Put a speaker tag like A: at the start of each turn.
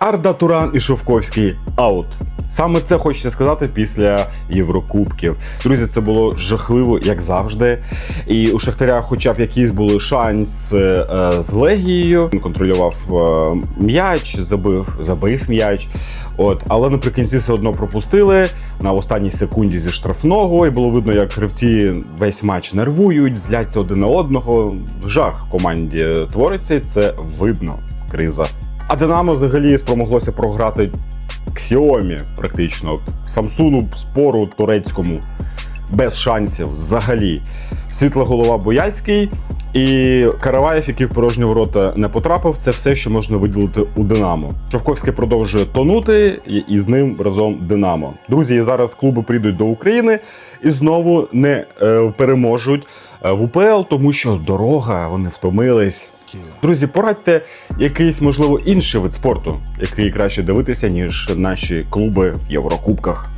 A: Арда Туран і Шовковський аут. Саме це хочеться сказати після Єврокубків. Друзі, це було жахливо, як завжди. І у Шахтаря, хоча б якісь були шанс е, з Легією, він контролював е, м'яч, забив, забив м'яч. От, але наприкінці все одно пропустили на останній секунді зі штрафного, і було видно, як гравці весь матч нервують, зляться один на одного. Жах команді твориться, і це видно. Криза. А Динамо взагалі спромоглося програти Xiaomi практично, Самсуну, спору турецькому, без шансів взагалі. Світла голова Бояцький і Караваєв, який в порожні ворота не потрапив, це все, що можна виділити у Динамо. Шовковський продовжує тонути, і, з ним разом Динамо. Друзі, зараз клуби прийдуть до України і знову не е, переможуть е, в УПЛ, тому що дорога, вони втомились. Друзі, порадьте якийсь, можливо, інший вид спорту, який краще дивитися, ніж наші клуби в Єврокубках.